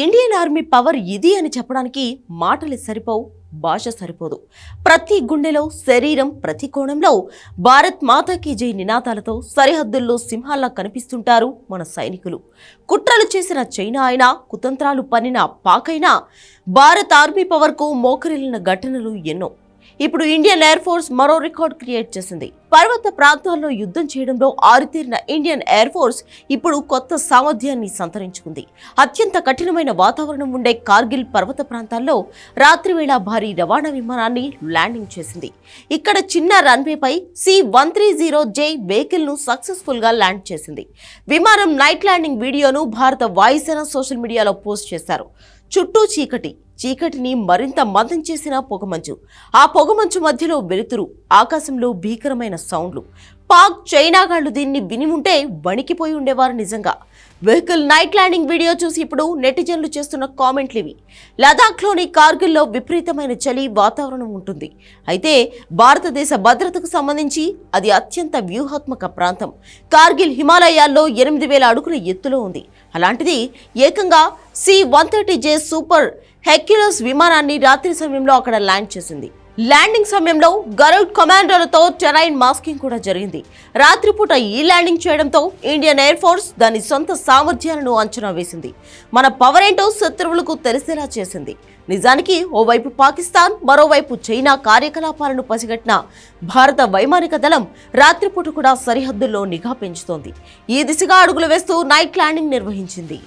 Indian army power ఇది అని చెప్పడానికి మాటలు సరిపోవు భాష సరిపోదు. ప్రతి గుండెలో శరీరం ప్రతి కోణంలో భారత్ మాతాకి జై నినాదాలతో సరిహద్దుల్లో సింహాల్లా కనిపిస్తుంటారు మన సైనికులు. కుట్రలు చేసిన చైనా అయినా కుతంత్రాలు పనిన పాకైనా భారత్ ఆర్మీ పవర్కు మోకరిల్లిన ఘటనలు ఎన్నో. ఇప్పుడు ఇండియన్ ఎయిర్ ఫోర్స్ మరో రికార్డ్ క్రియేట్ చేసింది. పర్వత ప్రాంతాల్లో యుద్ధం చేయడంలో ఆరితేరిన ఇండియన్ ఎయిర్ ఫోర్స్ ఇప్పుడు కొత్త సామర్థ్యాన్ని సంతరించుకుంది. అత్యంత కఠినమైన వాతావరణం ఉండే కార్గిల్ పర్వత ప్రాంతాల్లో రాత్రివేళ భారీ రవాణా విమానాన్ని ల్యాండింగ్ చేసింది. ఇక్కడ చిన్న రన్వేపై C one three zero J వెహికల్ను సక్సెస్ఫుల్గా ల్యాండ్ చేసింది. విమానం నైట్ ల్యాండింగ్ వీడియోను భారత వాయుసేన సోషల్ మీడియాలో పోస్ట్ చేశారు. చుట్టూ చీకటి చీకటిని మరింత మందం చేసిన పొగమంచు. ఆ పొగమంచు మధ్యలో వెలుతురు. ఆకాశంలో భీకరమైన సౌండ్లు. పాక్ చైనాగాళ్ళు దీన్ని విని ఉంటే వణికిపోయి ఉండేవారు నిజంగా. వెహికల్ నైట్ ల్యాండింగ్ వీడియో చూసి ఇప్పుడు నెటిజన్లు చేస్తున్న కామెంట్లు ఇవి. లదాఖ్లోని కార్గిల్లో విపరీతమైన చలి వాతావరణం ఉంటుంది. అయితే భారతదేశ భద్రతకు సంబంధించి అది అత్యంత వ్యూహాత్మక ప్రాంతం. కార్గిల్ హిమాలయాల్లో ఎనిమిది వేల అడుగుల ఎత్తులో ఉంది. అలాంటిది ఏకంగా C one thirty J super Hercules విమానాన్ని రాత్రి సమయంలో అక్కడ ల్యాండ్ చేసింది. ల్యాండింగ్ సమయంలో గరుడ్ కమాండోలతో టెరైన్ మాస్కింగ్ కూడా జరిగింది. రాత్రిపూట ఈ ల్యాండింగ్ చేయడంతో ఇండియన్ ఎయిర్ ఫోర్స్ దాని సొంత సామర్థ్యాలను అంచనా వేసింది. మన పవర్ ఏంటో శత్రువులకు తెలిసేలా చేసింది. నిజానికి ఓవైపు పాకిస్తాన్ మరోవైపు చైనా కార్యకలాపాలను పసిగట్టిన భారత వైమానిక దళం రాత్రిపూట కూడా సరిహద్దుల్లో నిఘా పెంచుతోంది. ఈ దిశగా అడుగులు వేస్తూ నైట్ ల్యాండింగ్ నిర్వహించింది.